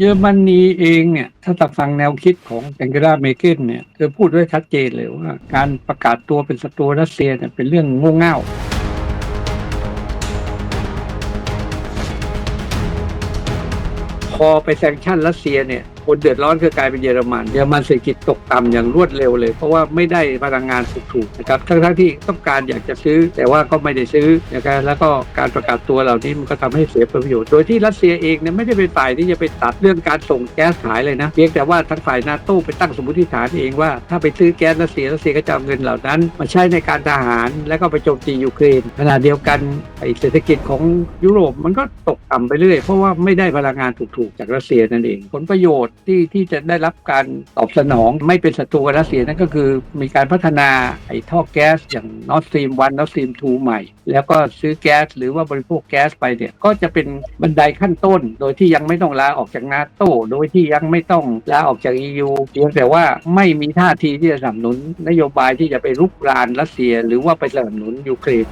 เยอรมนีเองเนี่ยถ้าตัดฟังแนวคิดของแองเกลาเมเกนเนี่ยเธอพูดไว้ชัดเจนเลยว่า การประกาศตัวเป็นศัตรูรัสเซียเนี่ยเป็นเรื่องโง่เง่าพอไปแซงชั่นรัสเซียเนี่ย คนเดือดร้อนคือกลายเป็นเยอรมัน เยอรมันเศรษฐกิจตกต่ำอย่างรวดเร็วเลย เพราะว่าไม่ได้พลังงานถูกๆนะครับ ทั้งๆที่ต้องการอยากจะซื้อ แต่ว่าก็ไม่ได้ซื้อนะครับแล้วก็การประกาศตัวเหล่านี้มันก็ทำให้เสียประโยชน์ โดยที่รัสเซียเองเนี่ยไม่ได้เป็นฝ่ายที่จะไปตัดเรื่องการส่งแก๊สขายเลยนะ เพียงแต่ว่าทั้งฝ่ายนาโต้ไปตั้งสมมติฐานเองว่าถ้าไปซื้อแก๊สรัสเซียรัสเซียก็จะเอาเงินเหล่านั้น มาใช้ในการทหารแล้วก็ไปโจมตียูเครนขณะเดียวกันไอเศรษฐกิจของยุโรปมันก็ตกต่ำไปเรื่อยเพราะว่าไม่ได้พลังงานถูกๆจากรัสเซียนั่นเอง ผลประโยชน์ที่ที่จะได้รับการตอบสนองไม่เป็นศัตรูกับรัสเซียนั่นก็คือมีการพัฒนาไอ้ท่อแก๊สอย่าง Nord Stream 1 Nord Stream 2ใหม่ แล้วก็ซื้อแก๊สหรือว่าบริโภคแก๊สไปเนี่ยก็จะเป็นบันไดขั้นต้น โดยที่ยังไม่ต้องลาออกจากนาโต้โดยที่ยังไม่ต้องลาออกจาก EU เพียงแต่ว่าไม่มีท่าทีที่จะสนับสนุนนโยบายที่จะไปรุกรานรัสเซีย หรือว่าไปสนับสนุนยูเครน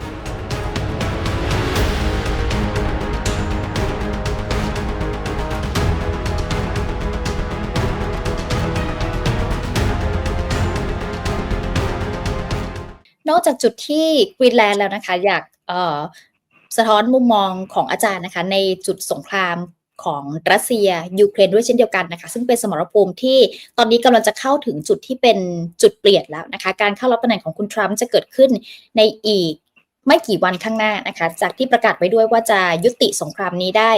จากจุดที่กรีนแลนด์แล้วนะคะ อยากสะท้อนมุมมองของอาจารย์นะคะ ในจุดสงครามของรัสเซียยูเครนด้วยเช่นเดียวกันนะคะ ซึ่งเป็นสมรภูมิที่ตอนนี้กำลังจะเข้าถึงจุดที่เป็นจุดเปลี่ยนแล้วนะคะ การเข้ารับตำแหน่งของคุณทรัมป์จะเกิดขึ้นในอีกไม่กี่วันข้างหน้านะคะ จากที่ประกาศไว้ด้วยว่าจะยุติสงครามนี้ได้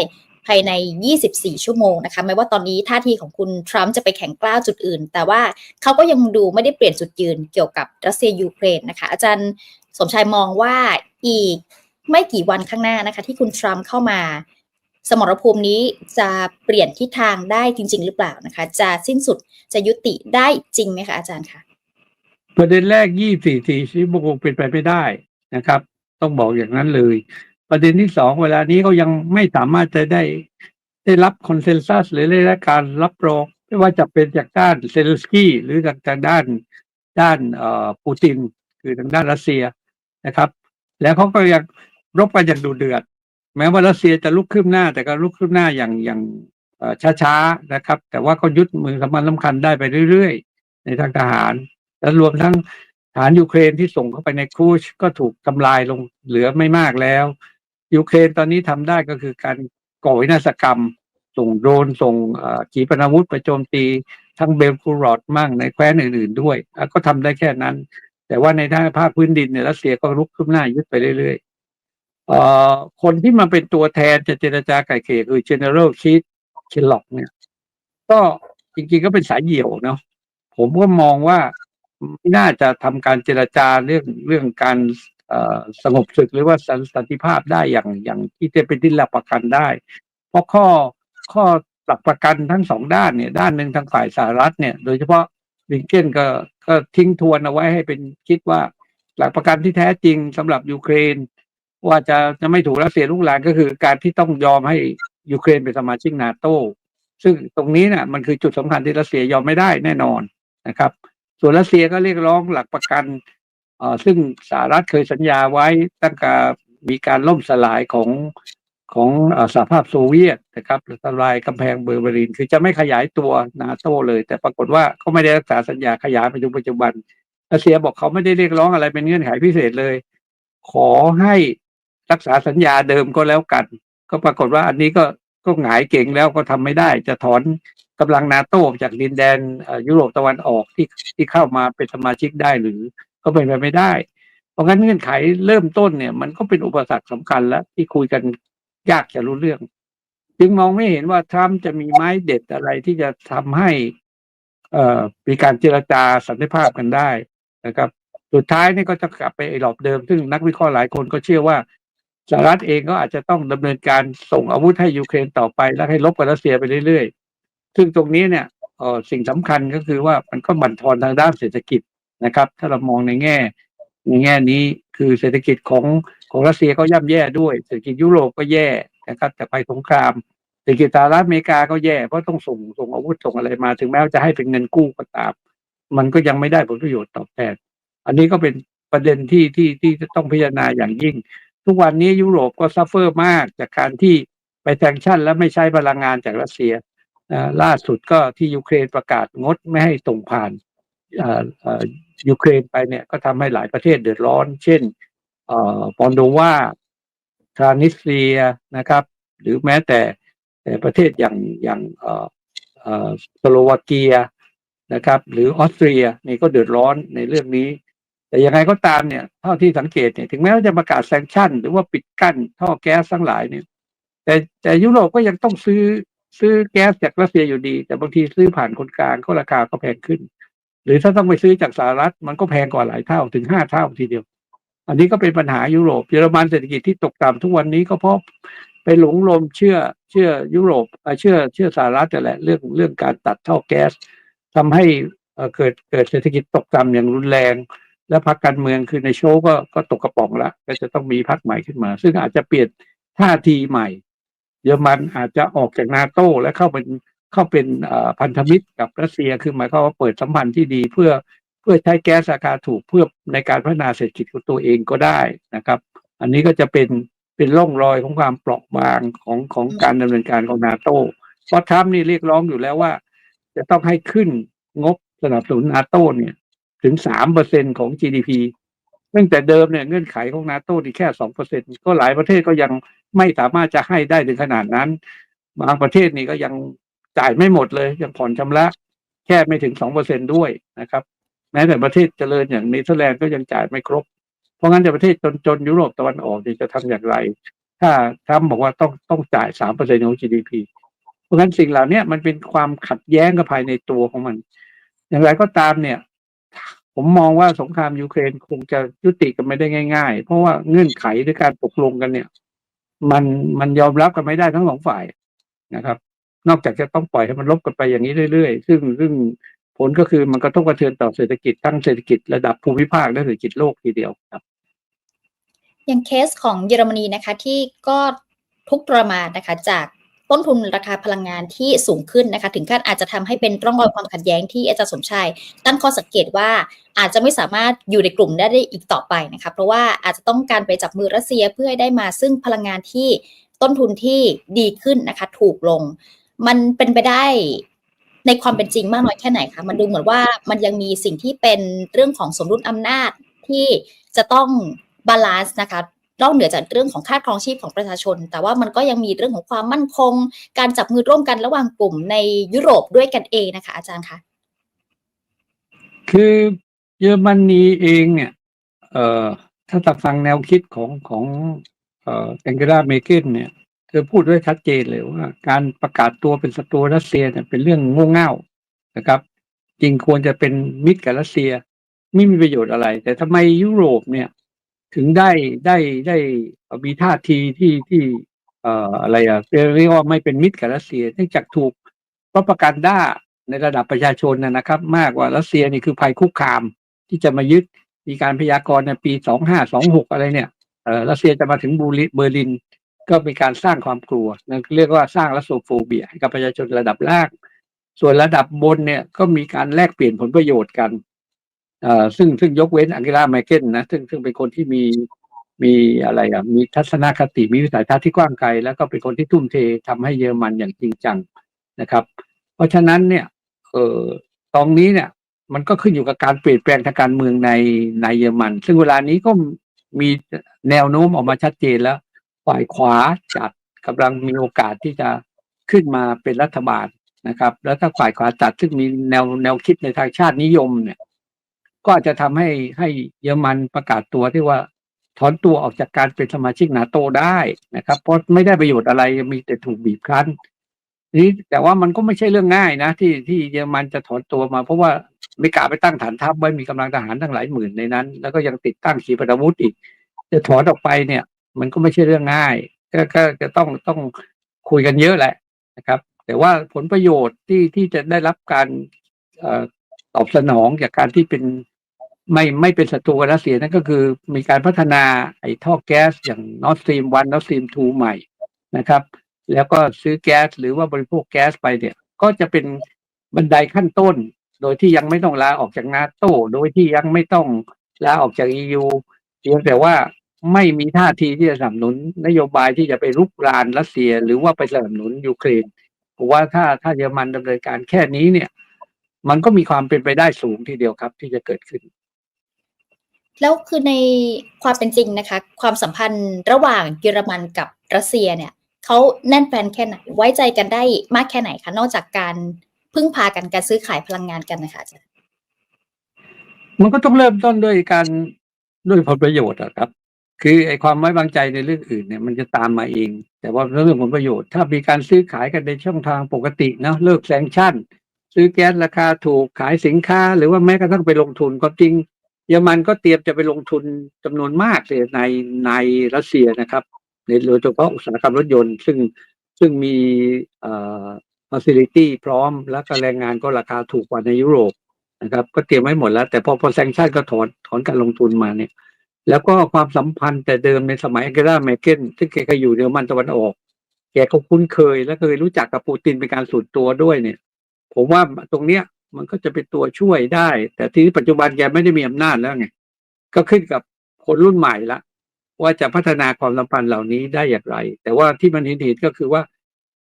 ภายใน 24 ชั่วโมงนะคะแม้ว่าตอนนี้ท่าทีของคุณทรัมป์จะไปแข่งกล้าวจุดอื่น แต่ว่าเขาก็ยังดูไม่ได้เปลี่ยนจุดยืนเกี่ยวกับรัสเซียยูเครนนะคะ อาจารย์สมชายมองว่าอีกไม่กี่วันข้างหน้านะคะ ที่คุณทรัมป์เข้ามา สมรภูมินี้จะเปลี่ยนทิศทางได้จริง ๆ หรือเปล่านะคะ จะสิ้นสุดจะยุติได้จริงไหมคะอาจารย์คะประเด็นแรก 24 ชั่วโมงเป็นไปไม่ได้นะครับ ต้องบอกอย่างนั้นเลย ประเด็นที่สองเวลานี้เขายังไม่สามารถจะได้ ได้รับคอนเซนแซสหรือได้รับการรับรองไม่ว่าจะเป็นจากด้านเซเลสกี้หรือจากทางด้านด้านเอ่อปูตินคือทางด้านรัสเซียนะครับ แล้วเขาก็ยังรบกันอย่างดุเดือด แม้ว่ารัสเซียจะลุกขึ้นหน้า แต่ก็ลุกขึ้นหน้าอย่างอย่างช้าๆนะครับ แต่ว่าก็ยึดมือสำคัญสำคัญได้ไปเรื่อยๆ ในทางทหาร และรวมทั้งฐานยูเครนที่ส่งเข้าไปในคูชก็ถูกทำลายลงเหลือไม่มากแล้ว ยูเครนตอนนี้ทำได้ก็คือการก่อวินาศกรรม ส่งโดรนส่งขีปนาวุธไปโจมตี ทั้งเบลกูรอดมั่งในแคว้นอื่น ๆ ด้วย ก็ทำได้แค่นั้น แต่ว่าในด้านภาคพื้นดินเนี่ยรัสเซียก็รุกขึ้นหน้ายึดไปเรื่อยๆอคนที่มาเป็นตัวแทนจะเจรจาไกล่เกลี่ยคือ General Keith Kellogg เนี่ย ก็จริงๆก็เป็นสายเหี่ยวเนาะผมก็มองว่าไม่น่าจะทำการเจรจาเรื่องเรื่องการ สงบศึกหรือว่าสันติภาพได้อย่างอย่างที่จะเป็นที่หลักประกันได้ เพราะข้อข้อหลักประกันทั้งสองด้านเนี่ย ด้านหนึ่งทางฝ่ายสหรัฐเนี่ย โดยเฉพาะวิงเกนก็ก็ทิ้งทวนเอาไว้ให้เป็นคิดว่า หลักประกันที่แท้จริงสำหรับยูเครน ว่าจะจะไม่ถูกรัสเซียลุกลานก็คือการที่ต้องยอมให้ยูเครนเป็นสมาชิกนาโตซึ่งตรงนี้เนี่ยมันคือจุดสำคัญที่รัสเซียยอมไม่ได้แน่นอนนะครับ ส่วนรัสเซียก็เรียกร้องหลักประกัน ซึ่งสหรัฐเคยสัญญาไว้ตั้งแต่มีการล่มสลายของของอ่อสหภาพโซเวียตนะครับทำลายกำแพงเบอร์ลิน คือจะไม่ขยายตัวนาโตเลย แต่ปรากฏว่าเขาไม่ได้รักษาสัญญาขยายไปจนปัจจุบันรัสเซียบอกเขาไม่ได้เรียกร้องอะไรเป็นเงื่อนไขพิเศษเลย ขอให้รักษาสัญญาเดิมก็แล้วกัน ก็ปรากฏว่าอันนี้ก็ก็หงายเก่งแล้วก็ทำไม่ได้ จะถอนกำลังนาโต้จากดินแดนอ่อยุโรปตะวันออกที่ที่เข้ามาเป็นสมาชิกได้หรือ ก็เป็นไปไม่ได้ เพราะงั้นเงื่อนไขเริ่มต้นเนี่ย มันก็เป็นอุปสรรคสำคัญแล้วที่คุยกันยากจะรู้เรื่อง จึงมองไม่เห็นว่าทรัมป์จะมีไม้เด็ดอะไรที่จะทำให้ เอ่อมีการเจรจาสันติภาพกันได้นะครับ สุดท้ายนี่ก็จะกลับไปไอ้หลอบเดิม ซึ่งนักวิเคราะห์หลายคนก็เชื่อว่าสหรัฐเองก็อาจจะต้องดำเนินการส่งอาวุธให้ยูเครนต่อไป แล้วให้ลบกับรัสเซียไปเรื่อยๆ ซึ่งตรงนี้เนี่ยสิ่งสำคัญก็คือว่ามันก็บั่นทอนทางด้านเศรษฐกิจ นะครับ ถ้าเรามองในแง่ในแง่นี้คือเศรษฐกิจของของรัสเซียก็ย่ำแย่ด้วย เศรษฐกิจยุโรปก็แย่นะครับแต่ไปสงครามเศรษฐกิจสหรัฐอเมริกาก็แย่เพราะต้องส่งส่งอาวุธส่งอะไรมาถึงแม้ว่าจะให้เป็นเงินกู้ก็ตาม มันก็ยังไม่ได้ผลประโยชน์ตอบแทนอันนี้ก็เป็นประเด็นที่ที่ที่ต้องพิจารณาอย่างยิ่ง ทุกวันนี้ยุโรปก็ซัฟเฟอร์มากจากการที่ไปแซงชั่นและไม่ใช้พลังงานจากรัสเซียล่าสุดก็ที่ยูเครนประกาศงดไม่ให้ส่งผ่าน ยูเครนไปเนี่ยก็ทำให้หลายประเทศเดือดร้อน เช่นปอนโดวาทรานิสเซียนะครับ หรือแม้แต่แต่ประเทศอย่างอย่างสโลวาเกียนะครับ หรือออสเตรียนี่ก็เดือดร้อนในเรื่องนี้ แต่ยังไงก็ตามเนี่ยเท่าที่สังเกตเนี่ยถึงแม้ว่าจะประกาศแซงชั่น หรือว่าปิดกั้นท่อแก๊สทั้งหลายเนี่ย แต่แต่ยุโรปก็ยังต้องซื้อซื้อแก๊สจากรัสเซียอยู่ดี แต่บางทีซื้อผ่านคนกลางก็ราคาก็แพงขึ้น หรือถ้าต้องไปซื้อจากสหรัฐมันก็แพงกว่าหลายเท่าถึงห้าเท่าทีเดียว อันนี้ก็เป็นปัญหายุโรปเยอรมันเศรษฐกิจที่ตกต่ำทุกวันนี้ก็เพราะไปหลงลมเชื่อเชื่อยุโรปเอ่อเชื่อเชื่อสหรัฐแต่แหละเรื่องเรื่องการตัดท่อแก๊สทำให้เอ่อเกิดเกิดเศรษฐกิจตกต่ำอย่างรุนแรง และพรรคการเมืองคือในโชว์ก็ก็ตกกระป๋องละก็จะต้องมีพรรคใหม่ขึ้นมา ซึ่งอาจจะเปลี่ยนท่าทีใหม่ เยอรมันอาจจะออกจากนาโต้และเข้าเป็น เข้าเป็นพันธมิตรกับรัสเซียคือหมายความว่าเปิดสัมพันธ์ที่ดีเพื่อเพื่อใช้แก๊สราคาถูกเพื่อในการพัฒนาเศรษฐกิจของตัวเองก็ได้นะครับ อันนี้ก็จะเป็นเป็นร่องรอยของความเปราะบางของของการดำเนินการของนาโต้เพราะทรัมป์นี่เรียกร้องอยู่แล้วว่า จะต้องให้ขึ้นงบสนับสนุนนาโต้เนี่ย ถึงสามเปอร์เซ็นของ GDP ตั้งแต่เดิมเนี่ยเงื่อนไขของนาโต้ที่แค่สองเปอร์เซ็นก็หลายประเทศก็ยังไม่สามารถจะให้ได้ถึงขนาดนั้น บางประเทศนี่ก็ยัง จ่ายไม่หมดเลยยังผ่อนชำระแค่ไม่ถึงสองเปอร์เซ็นด้วยนะครับ แม้แต่ประเทศเจริญอย่างเนเธอร์แลนด์ก็ยังจ่ายไม่ครบ เพราะงั้นแต่ประเทศจนๆยุโรปตะวันออกนี่จะทำอย่างไร ถ้าทรัมป์บอกว่าต้องต้องจ่ายสามเปอร์เซ็นของ GDP เพราะงั้นสิ่งเหล่านี้มันเป็นความขัดแย้งกับภายในตัวของมัน อย่างไรก็ตามเนี่ย ผมมองว่าสงครามยูเครนคงจะยุติกันไม่ได้ง่าย ๆ เพราะว่าเงื่อนไขในการตกลงกันเนี่ย มันมันยอมรับกันไม่ได้ทั้งสองฝ่ายนะครับ นอกจากจะต้องปล่อยให้มันลบกันไปอย่างนี้เรื่อยๆ ซึ่งซึ่งผลก็คือมันก็ต้องกระเทือนต่อเศรษฐกิจทั้งเศรษฐกิจระดับภูมิภาคและเศรษฐกิจโลกทีเดียวครับ อย่างเคสของเยอรมนีนะคะ ที่ก็ทุกข์ทรมานนะคะ จากต้นทุนราคาพลังงานที่สูงขึ้นนะคะ ถึงขั้นอาจจะทำให้เป็นร่องรอยความขัดแย้งที่อาจารย์สมชายตั้งข้อสังเกตว่าอาจจะไม่สามารถอยู่ในกลุ่มได้ได้อีกต่อไปนะคะเพราะว่าอาจจะต้องการไปจับมือรัสเซียเพื่อให้ได้มาซึ่งพลังงานที่ต้นทุนที่ดีขึ้นนะคะ ถูกลง มันเป็นไปได้ในความเป็นจริงมากน้อยแค่ไหนคะมันดูเหมือนว่ามันยังมีสิ่งที่เป็นเรื่องของสมดุลอำนาจที่จะต้องบาลานซ์นะคะนอกเหนือจากเรื่องของค่าครองชีพของประชาชน แต่ว่ามันก็ยังมีเรื่องของความมั่นคง การจับมือร่วมกันระหว่างกลุ่มในยุโรปด้วยกันเองนะคะ อาจารย์คะคือเยอรมนีเองเนี่ยเอ่อถ้าตักฟังแนวคิดของของเอ่อแองเกลาเมเกนเนี่ย เธอพูดไว้ชัดเจนเลยว่า การประกาศตัวเป็นศัตรูรัสเซียเนี่ยเป็นเรื่องโง่เง่านะครับ จริงควรจะเป็นมิตรกับรัสเซียไม่มีประโยชน์อะไร แต่ทำไมยุโรปเนี่ย ถึงได้ได้ได้มีท่าทีที่ที่เอ่ออะไรอะเรียกว่าไม่เป็นมิตรกับรัสเซียเนื่องจากถูกรัฐประกันด้าในระดับประชาชนนะนะครับ มากกว่ารัสเซียนี่คือภัยคุกคามที่จะมายึดมีการพยากรณ์ในปีสองห้าสองหกอะไรเนี่ยเออรัสเซียจะมาถึงบูริเบอร์ลิน ก็มีการสร้างความกลัวนั่นเรียกว่าสร้างรัสโซโฟเบียให้กับประชาชนระดับล่างส่วนระดับบนเนี่ยก็มีการแลกเปลี่ยนผลประโยชน์กันเอ่อซึ่งซึ่งยกเว้นอังเกลาไมเกนนะซึ่งซึ่งเป็นคนที่มีมีอะไรอะมีทัศนคติมีวิสัยทัศน์ที่กว้างไกล แล้วก็เป็นคนที่ทุ่มเททำให้เยอรมันอย่างจริงจังนะครับ เพราะฉะนั้นเนี่ยเออตรงนี้เนี่ยมันก็ขึ้นอยู่กับการเปลี่ยนแปลงทางการเมืองในในเยอรมัน ซึ่งเวลานี้ก็มีแนวโน้มออกมาชัดเจนแล้ว ฝ่ายขวาจัดกำลังมีโอกาสที่จะขึ้นมาเป็นรัฐบาลนะครับ แล้วถ้าฝ่ายขวาจัดซึ่งมีแนวแนวคิดในทางชาตินิยมเนี่ย ก็อาจจะทำให้ให้เยอรมันประกาศตัวที่ว่าถอนตัวออกจากการเป็นสมาชิกนาโตได้นะครับ เพราะไม่ได้ประโยชน์อะไรมีแต่ถูกบีบคั้นนี่แต่ว่ามันก็ไม่ใช่เรื่องง่ายนะ ที่ที่เยอรมันจะถอนตัวมา เพราะว่าอเมริกาไปตั้งฐานทัพไว้มีกำลังทหารทั้งหลายหมื่นในนั้น แล้วก็ยังติดตั้งขีปนาวุธอีก จะถอนออกไปเนี่ย มันก็ไม่ใช่เรื่องง่ายก็จะต้องต้องคุยกันเยอะแหละนะครับ แต่ว่าผลประโยชน์ที่ที่จะได้รับการอตอบสนองจากการที่เป็นไม่ไม่เป็นศัตรูกับรัสเซียนั่นก็คือมีการพัฒนาไอ้ท่อแก๊สอย่าง Nord Stream 1 Nord Stream 2 ใหม่นะครับ แล้วก็ซื้อแก๊สหรือว่าบริโภคแก๊สไปเนี่ย ก็จะเป็นบันไดขั้นต้น โดยที่ยังไม่ต้องลาออกจากนาโตโดยที่ยังไม่ต้องลาออกจาก EU เพียงแต่ว่า ไม่มีท่าทีที่จะสนับสนุนนโยบายที่จะไปรุกรานรัสเซีย หรือว่าไปสนับสนุนยูเครนผมว่าถ้าถ้าเยอรมันดำเนินการแค่นี้เนี่ย มันก็มีความเป็นไปได้สูงทีเดียวครับ ที่จะเกิดขึ้น แล้วคือในความเป็นจริงนะคะ ความสัมพันธ์ระหว่างเยอรมันกับรัสเซียเนี่ยเขาแน่นแฟนแค่ไหน ไว้ใจกันได้มากแค่ไหนคะนอกจากการพึ่งพากันการซื้อขายพลังงานกันนะคะอาจารย์มันก็ต้องเริ่มต้นด้วยการด้วยผลประโยชน์อะครับ คือไอ้ความไว้วางใจในเรื่องอื่นเนี่ยมันจะตามมาเอง แต่ว่าเรื่องผลประโยชน์ ถ้ามีการซื้อขายกันในช่องทางปกตินะเลิกแซงชั่น ซื้อแก๊สราคาถูกขายสินค้า หรือว่าแม้กระทั่งไปลงทุนก็จริงเยอรมันก็เตรียมจะไปลงทุนจำนวนมากเลยในในรัสเซียนะครับ ในโดยเฉพาะอุตสาหกรรมรถยนต์ ซึ่งซึ่งมีเอ่อ facility พร้อม แล้วก็แรงงานก็ราคาถูกกว่าในยุโรปนะครับ ก็เตรียมไว้หมดแล้ว แต่พอพอแซงชั่นก็ถอนถอนการลงทุนมาเนี่ย แล้วก็ความสัมพันธ์แต่เดิมในสมัยแองเกลาเมเกนซึ่งแกก็อยู่เยอรมันตะวันออก แกก็คุ้นเคยและเคยรู้จักกับปูตินเป็นการส่วนตัวด้วยเนี่ย ผมว่าตรงเนี้ยมันก็จะเป็นตัวช่วยได้ แต่ที่ปัจจุบันแกไม่ได้มีอำนาจแล้วไงก็ขึ้นกับคนรุ่นใหม่ละ ว่าจะพัฒนาความสัมพันธ์เหล่านี้ได้อย่างไร แต่ว่าที่มันเห็นเห็นก็คือว่า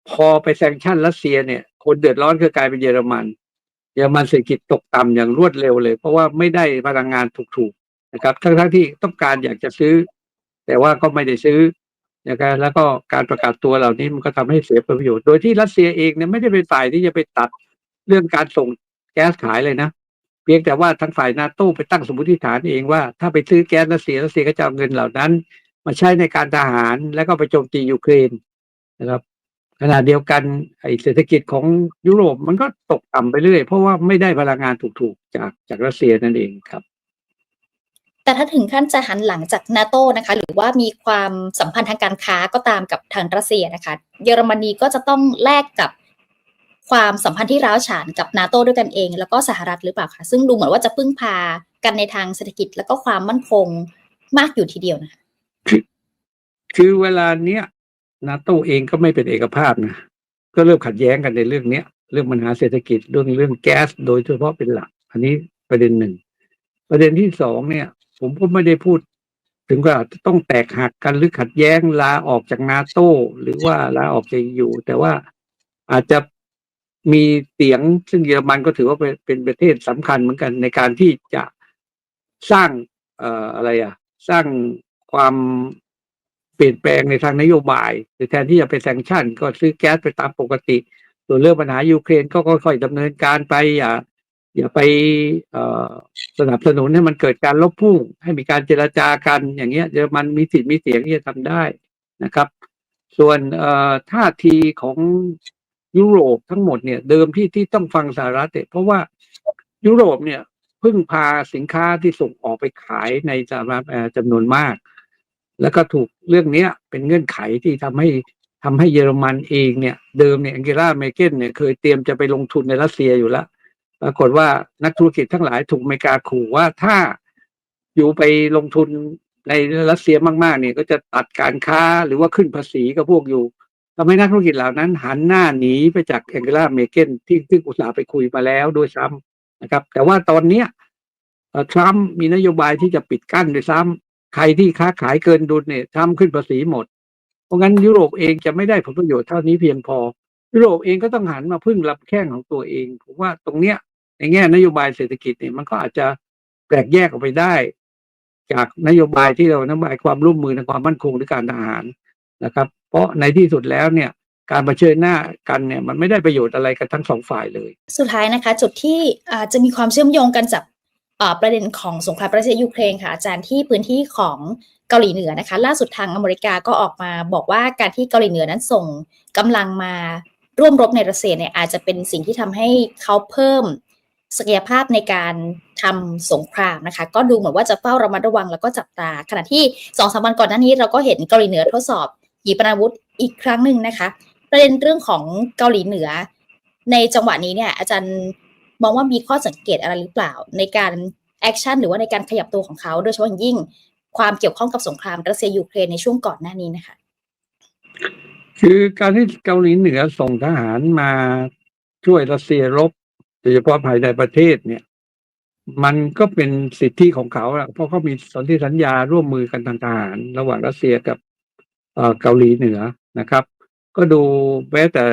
พอไปแซงชั่นรัสเซียเนี่ย คนเดือดร้อนคือกลายเป็นเยอรมันเยอรมันเศรษฐกิจตกต่ำอย่างรวดเร็วเลย เพราะว่าไม่ได้พลังงานถูก นะครับทั้งๆที่ต้องการอยากจะซื้อ แต่ว่าก็ไม่ได้ซื้อนะครับแล้วก็การประกาศตัวเหล่านี้มันก็ทำให้เสียประโยชน์ โดยที่รัสเซียเองเนี่ยไม่ได้เป็นฝ่ายที่จะไปตัดเรื่องการส่งแก๊สขายเลยนะเพียงแต่ว่าทางฝ่ายนาโต้ไปตั้งสมมติฐานเองว่าถ้าไปซื้อแก๊สรัสเซียรัสเซียก็จะเอาเงินเหล่านั้น มาใช้ในการทหารแล้วก็ไปโจมตียูเครนนะครับขณะเดียวกันไอเศรษฐกิจของยุโรปมันก็ตกต่ำไปเรื่อยเพราะว่าไม่ได้พลังงานถูกๆจากจากรัสเซียนั่นเองครับ แต่ถ้าถึงขั้นจะหันหลังจากนาโตนะคะ หรือว่ามีความสัมพันธ์ทางการค้าก็ตามกับทางรัสเซียนะคะ เยอรมนีก็จะต้องแลกกับความสัมพันธ์ที่ร้าวฉานกับนาโตด้วยกันเอง แล้วก็สหรัฐหรือเปล่าคะซึ่งดูเหมือนว่าจะพึ่งพากันในทางเศรษฐกิจแล้วก็ความมั่นคงมากอยู่ทีเดียวนะคะคือเวลาเนี้ยนาโตเองก็ไม่เป็นเอกภาพนะก็เริ่มขัดแย้งกันในเรื่องเนี้ย เรื่องปัญหาเศรษฐกิจเรื่องเรื่องแก๊ส โดยเฉพาะเป็นหลัก อันนี้ประเด็นหนึ่ง ประเด็นที่สองเนี่ย ผมก็ไม่ได้พูด ถึงว่าต้องแตกหักกันหรือขัดแย้งลาออกจากนาโต้หรือว่าลาออกจากอยู่ แต่ว่าอาจจะมีเสียงซึ่งเยอรมันก็ถือว่าเป็นเป็นประเทศสำคัญเหมือนกันในการที่จะสร้างเอ่ออะไรอะ สร้างความเปลี่ยนแปลงในทางนโยบายหรือแทนที่จะไปแซงชั่น ก็ซื้อแก๊สไปตามปกติ ส่วนเรื่องปัญหายูเครนก็ค่อยๆดำเนินการไปอย่า อย่าไปสนับสนุนให้มันเกิดการลบพุ่ง ให้มีการเจรจากันอย่างเงี้ยเยอรมันมีสิทธิ์มีเสียงที่จะทำได้นะครับ ส่วนท่าทีของยุโรปทั้งหมดเนี่ย เดิมที่ที่ต้องฟังสหรัฐเนี่ยเพราะว่ายุโรปเนี่ยพึ่งพาสินค้าที่ส่งออกไปขายในสหรัฐจำนวนมาก แล้วก็ถูกเรื่องนี้เป็นเงื่อนไขที่ทำให้ทำให้เยอรมันเองเนี่ย เดิมเนี่ยแองเกลาเมเกนเนี่ยเคยเตรียมจะไปลงทุนในรัสเซียอยู่แล้ว ปรากฏว่านักธุรกิจทั้งหลายถูกอเมริกาขู่ว่าถ้าอยู่ไปลงทุนในรัสเซียมากๆเนี่ยก็จะตัดการค้าหรือว่าขึ้นภาษีกับพวกอยู่ทำให้นักธุรกิจเหล่านั้น หันหน้าหนีไปจากแองเกลาเมเกนที่ที่งอุตสาห์ไปคุยมาแล้วด้วยซ้ำนะครับ แต่ว่าตอนเนี้ยทรัมป์มีนโยบายที่จะปิดกั้นด้วยซ้ำใครที่ค้าขายเกินดุลเนี่ยทรัมป์ขึ้นภาษีหมด เพราะงั้นยุโรปเองจะไม่ได้ผลประโยชน์เท่านี้เพียงพอ ยุโรปเองก็ต้องหันมาพึ่งรับแข้งของตัวเองผมว่าตรงเนี้ยในแง่นโยบายเศรษฐกิจเนี่ยมันก็อาจจะแปลกแยกออกไปได้ จากนโยบายที่เรานโยบายความร่วมมือในความมั่นคงหรือการทหารนะครับ เพราะในที่สุดแล้วเนี่ยการเผชิญหน้ากันเนี่ยมันไม่ได้ประโยชน์อะไรกันทั้งสองฝ่ายเลย สุดท้ายนะคะ จุดที่อาจจะมีความเชื่อมโยงกันจากประเด็นของสงครามรัสเซียยูเครนค่ะอาจารย์ที่พื้นที่ของเกาหลีเหนือนะคะ ล่าสุดทางอเมริกาก็ออกมาบอกว่าการที่เกาหลีเหนือนั้นส่งกำลังมา ร่วมรบในรัสเซียเนี่ยอาจจะเป็นสิ่งที่ทำให้เขาเพิ่มศักยภาพในการทำสงครามนะคะ ก็ดูเหมือนว่าจะเฝ้าระมัดระวังแล้วก็จับตา ขณะที่สองสามวันก่อนหน้านี้เราก็เห็นเกาหลีเหนือทดสอบขีปนาวุธอีกครั้งหนึ่งนะคะ ประเด็นเรื่องของเกาหลีเหนือ ในจังหวะนี้เนี่ย อาจารย์มองว่ามีข้อสังเกตอะไรหรือเปล่า ในการแอคชั่นหรือว่าในการขยับตัวของเขา โดยเฉพาะอย่างยิ่งความเกี่ยวข้องกับสงครามรัสเซียยูเครนในช่วงก่อนหน้านี้นะคะ คือการที่เกาหลีเหนือส่งทหารมาช่วยรัสเซียรบโดยเฉพาะภายในประเทศเนี่ย มันก็เป็นสิทธิของเขาอะเพราะเขามีสนธิสัญญาร่วมมือกันทางทหาร ระหว่างรัสเซียกับเกาหลีเหนือนะครับ ก็ดูแม้แต่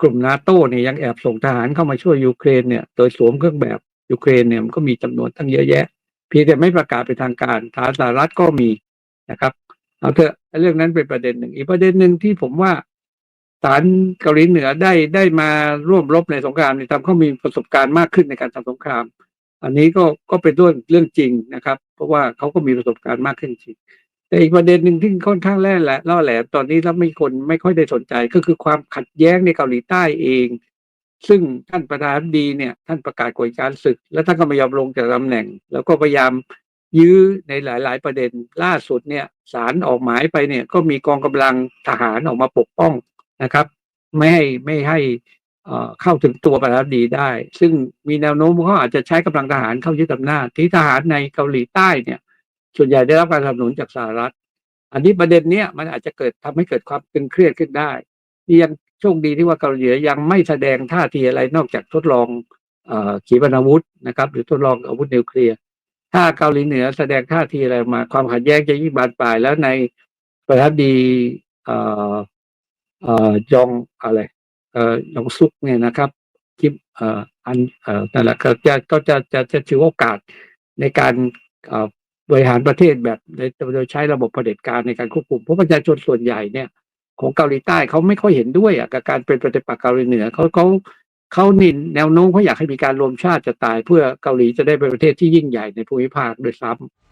กลุ่มนาโต้เนี่ยยังแอบส่งทหารเข้ามาช่วยยูเครนเนี่ยโดยสวมเครื่องแบบยูเครนเนี่ยมันก็มีจำนวนตั้งเยอะแยะ เพียงแต่ไม่ประกาศเป็นทางการทางสหรัฐก็มีนะครับเอาเถอะ เรื่องนั้นเป็นประเด็นหนึ่ง อีกประเด็นหนึ่งที่ผมว่าศาลเกาหลีเหนือได้ได้มาร่วมรบในสงครามเนี่ยทำเขามีประสบการณ์มากขึ้นในการทำสงคราม อันนี้ก็ก็เป็นเรื่องเรื่องจริงนะครับ เพราะว่าเขาก็มีประสบการณ์มากขึ้นจริง แต่อีกประเด็นหนึ่งที่ค่อนข้างแร่แหละล่อแหลมตอนนี้แล้วไม่คนไม่ค่อยได้สนใจก็คือความขัดแย้งในเกาหลีใต้เอง ซึ่งท่านประธานดีเนี่ย ท่านประกาศกฎการศึก แล้วท่านก็ไม่ยอมลงจากตำแหน่ง แล้วก็พยายาม ยื้อในหลาย ๆ ประเด็นล่าสุดเนี่ยศาลออกหมายไปเนี่ยก็มีกองกำลังทหารออกมาปกป้องนะครับ ไม่ให้ไม่ให้เอ่อเข้าถึงตัวประธานาธิบดีได้ ซึ่งมีแนวโน้มเขาอาจจะใช้กำลังทหารเข้ายึดอำนาจที่ทหารในเกาหลีใต้เนี่ย ส่วนใหญ่ได้รับการสนับสนุนจากสหรัฐ อันนี้ประเด็นเนี้ยมันอาจจะเกิดทำให้เกิดความตึงเครียดขึ้นได้นี่ยังโชคดีที่ว่าเกาหลียังไม่แสดงท่าทีอะไรนอกจากทดลองอ่อขีปนาวุธนะครับ หรือทดลองอาวุธนิวเคลียร์ ถ้าเกาหลีเหนือแสดงท่าทีอะไรมา ความขัดแย้งจะยิ่งบานปลายแล้วในประธานดีเอ่อเอ่อยองอะไรเอ่อยองซุกเนี่ยนะครับคิปเอ่ออันเอ่อนั่นแหละก็จะก็จะจะจะถือโอกาสในการเอ่อบริหารประเทศแบบโดยใช้ระบบเผด็จการในการควบคุมเพราะประชาชนส่วนใหญ่เนี่ย ของเกาหลีใต้เขาไม่ค่อยเห็นด้วยอะกับการเป็นปฏิปักษ์เกาหลีเหนือเขาเขา เขานินแนวโน้มเขาอยากให้มีการรวมชาติจะตายเพื่อเกาหลีจะได้เป็นประเทศที่ยิ่งใหญ่ในภูมิภาคโดวยซ้ำ